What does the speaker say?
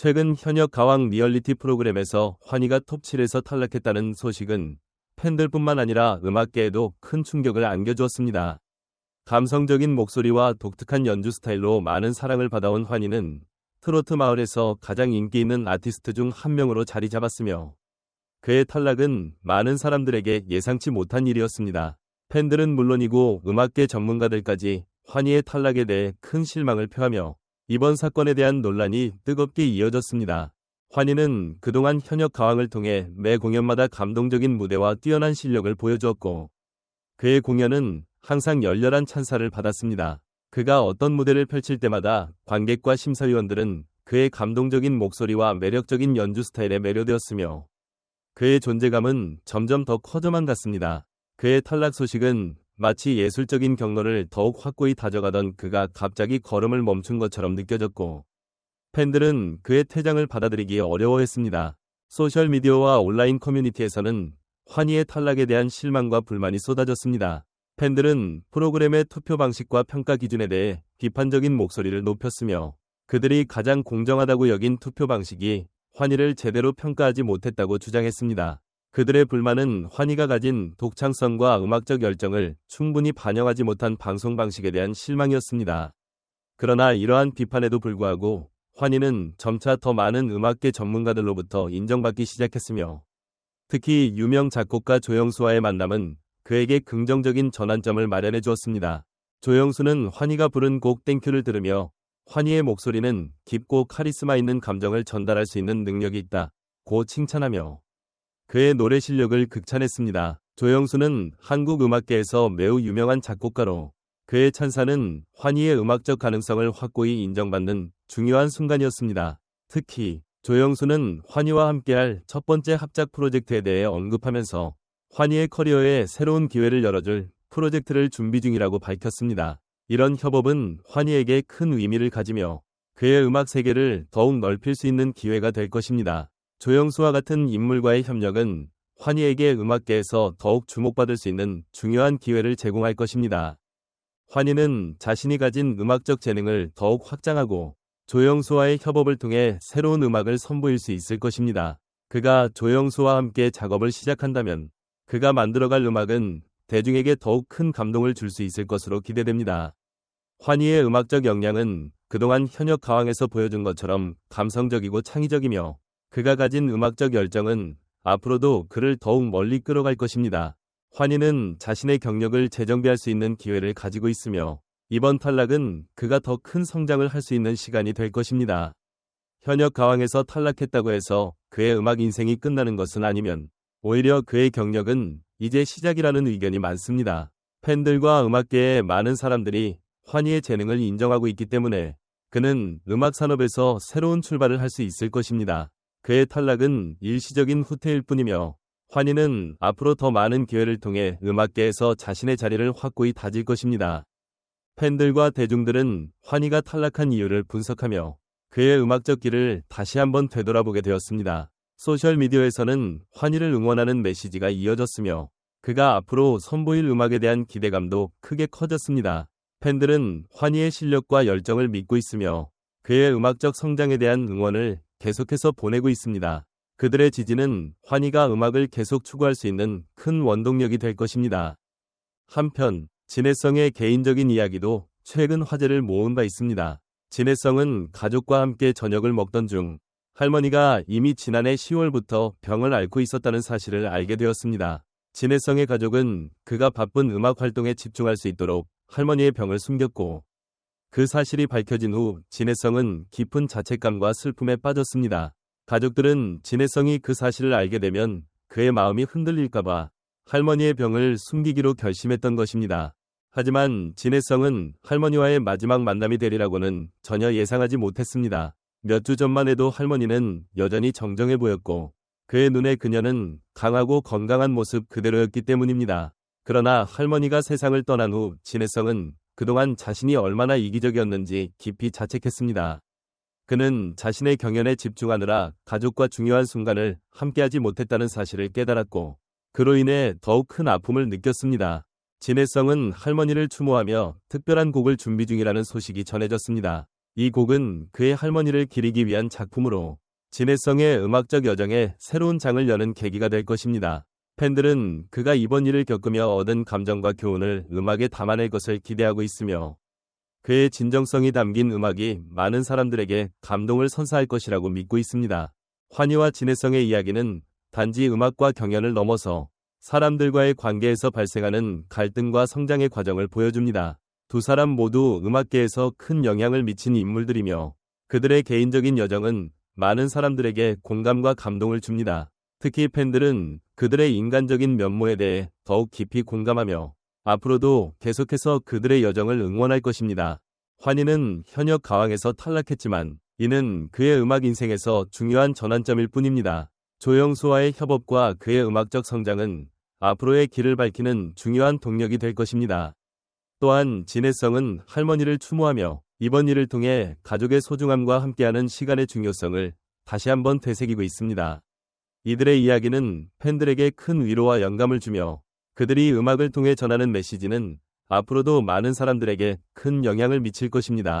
최근 현역 가왕 리얼리티 프로그램에서 환희가 톱7에서 탈락했다는 소식은 팬들뿐만 아니라 음악계에도 큰 충격을 안겨주었습니다. 감성적인 목소리와 독특한 연주 스타일로 많은 사랑을 받아온 환희는 트로트 마을에서 가장 인기 있는 아티스트 중 한 명으로 자리 잡았으며 그의 탈락은 많은 사람들에게 예상치 못한 일이었습니다. 팬들은 물론이고 음악계 전문가들까지 환희의 탈락에 대해 큰 실망을 표하며 이번 사건에 대한 논란이 뜨겁게 이어졌습니다. 환희는 그동안 현역 가왕을 통해 매 공연마다 감동적인 무대와 뛰어난 실력을 보여주었고 그의 공연은 항상 열렬한 찬사를 받았습니다. 그가 어떤 무대를 펼칠 때마다 관객과 심사위원들은 그의 감동적인 목소리와 매력적인 연주 스타일에 매료되었으며 그의 존재감은 점점 더 커져만 갔습니다. 그의 탈락 소식은 마치 예술적인 경로를 더욱 확고히 다져가던 그가 갑자기 걸음을 멈춘 것처럼 느껴졌고 팬들은 그의 퇴장을 받아들이기 어려워했습니다. 소셜미디어와 온라인 커뮤니티에서는 환희의 탈락에 대한 실망과 불만이 쏟아졌습니다. 팬들은 프로그램의 투표 방식과 평가 기준에 대해 비판적인 목소리를 높였으며 그들이 가장 공정하다고 여긴 투표 방식이 환희를 제대로 평가하지 못했다고 주장했습니다. 그들의 불만은 환희가 가진 독창성과 음악적 열정을 충분히 반영하지 못한 방송 방식에 대한 실망이었습니다. 그러나 이러한 비판에도 불구하고 환희는 점차 더 많은 음악계 전문가들로부터 인정받기 시작했으며 특히 유명 작곡가 조영수와의 만남은 그에게 긍정적인 전환점을 마련해 주었습니다. 조영수는 환희가 부른 곡 땡큐를 들으며 환희의 목소리는 깊고 카리스마 있는 감정을 전달할 수 있는 능력이 있다. 고 칭찬하며 그의 노래 실력을 극찬했습니다. 조영수는 한국 음악계에서 매우 유명한 작곡가로 그의 찬사는 환희의 음악적 가능성을 확고히 인정받는 중요한 순간이었습니다. 특히 조영수는 환희와 함께할 첫 번째 합작 프로젝트에 대해 언급하면서 환희의 커리어에 새로운 기회를 열어줄 프로젝트를 준비 중이라고 밝혔습니다. 이런 협업은 환희에게 큰 의미를 가지며 그의 음악 세계를 더욱 넓힐 수 있는 기회가 될 것입니다. 조영수와 같은 인물과의 협력은 환희에게 음악계에서 더욱 주목받을 수 있는 중요한 기회를 제공할 것입니다. 환희는 자신이 가진 음악적 재능을 더욱 확장하고 조영수와의 협업을 통해 새로운 음악을 선보일 수 있을 것입니다. 그가 조영수와 함께 작업을 시작한다면 그가 만들어갈 음악은 대중에게 더욱 큰 감동을 줄 수 있을 것으로 기대됩니다. 환희의 음악적 역량은 그동안 현역 가왕에서 보여준 것처럼 감성적이고 창의적이며 그가 가진 음악적 열정은 앞으로도 그를 더욱 멀리 끌어갈 것입니다. 환희는 자신의 경력을 재정비할 수 있는 기회를 가지고 있으며 이번 탈락은 그가 더 큰 성장을 할 수 있는 시간이 될 것입니다. 현역 가왕에서 탈락했다고 해서 그의 음악 인생이 끝나는 것은 아니면 오히려 그의 경력은 이제 시작이라는 의견이 많습니다. 팬들과 음악계의 많은 사람들이 환희의 재능을 인정하고 있기 때문에 그는 음악 산업에서 새로운 출발을 할 수 있을 것입니다. 그의 탈락은 일시적인 후퇴일 뿐이며 환희는 앞으로 더 많은 기회를 통해 음악계에서 자신의 자리를 확고히 다질 것입니다. 팬들과 대중들은 환희가 탈락한 이유를 분석하며 그의 음악적 길을 다시 한번 되돌아보게 되었습니다. 소셜미디어에서는 환희를 응원하는 메시지가 이어졌으며 그가 앞으로 선보일 음악에 대한 기대감도 크게 커졌습니다. 팬들은 환희의 실력과 열정을 믿고 있으며 그의 음악적 성장에 대한 응원을 계속해서 보내고 있습니다. 그들의 지지는 환희가 음악을 계속 추구할 수 있는 큰 원동력이 될 것입니다. 한편 진해성의 개인적인 이야기도 최근 화제를 모은 바 있습니다. 진해성은 가족과 함께 저녁을 먹던 중 할머니가 이미 지난해 10월부터 병을 앓고 있었다는 사실을 알게 되었습니다. 진해성의 가족은 그가 바쁜 음악 활동에 집중할 수 있도록 할머니의 병을 숨겼고 그 사실이 밝혀진 후 진해성은 깊은 자책감과 슬픔에 빠졌습니다. 가족들은 진해성이 그 사실을 알게 되면 그의 마음이 흔들릴까봐 할머니의 병을 숨기기로 결심했던 것입니다. 하지만 진해성은 할머니와의 마지막 만남이 되리라고는 전혀 예상하지 못했습니다. 몇 주 전만 해도 할머니는 여전히 정정해 보였고 그의 눈에 그녀는 강하고 건강한 모습 그대로였기 때문입니다. 그러나 할머니가 세상을 떠난 후 진해성은 그동안 자신이 얼마나 이기적이었는지 깊이 자책했습니다. 그는 자신의 경연에 집중하느라 가족과 중요한 순간을 함께하지 못했다는 사실을 깨달았고 그로 인해 더욱 큰 아픔을 느꼈습니다. 진해성은 할머니를 추모하며 특별한 곡을 준비 중이라는 소식이 전해졌습니다. 이 곡은 그의 할머니를 기리기 위한 작품으로 진해성의 음악적 여정에 새로운 장을 여는 계기가 될 것입니다. 팬들은 그가 이번 일을 겪으며 얻은 감정과 교훈을 음악에 담아낼 것을 기대하고 있으며 그의 진정성이 담긴 음악이 많은 사람들에게 감동을 선사할 것이라고 믿고 있습니다. 환희와 진해성의 이야기는 단지 음악과 경연을 넘어서 사람들과의 관계에서 발생하는 갈등과 성장의 과정을 보여줍니다. 두 사람 모두 음악계에서 큰 영향을 미친 인물들이며 그들의 개인적인 여정은 많은 사람들에게 공감과 감동을 줍니다. 특히 팬들은 그들의 인간적인 면모에 대해 더욱 깊이 공감하며 앞으로도 계속해서 그들의 여정을 응원할 것입니다. 환희는 현역 가왕에서 탈락했지만 이는 그의 음악 인생에서 중요한 전환점일 뿐입니다. 조영수와의 협업과 그의 음악적 성장은 앞으로의 길을 밝히는 중요한 동력이 될 것입니다. 또한 진해성은 할머니를 추모하며 이번 일을 통해 가족의 소중함과 함께하는 시간의 중요성을 다시 한번 되새기고 있습니다. 이들의 이야기는 팬들에게 큰 위로와 영감을 주며 그들이 음악을 통해 전하는 메시지는 앞으로도 많은 사람들에게 큰 영향을 미칠 것입니다.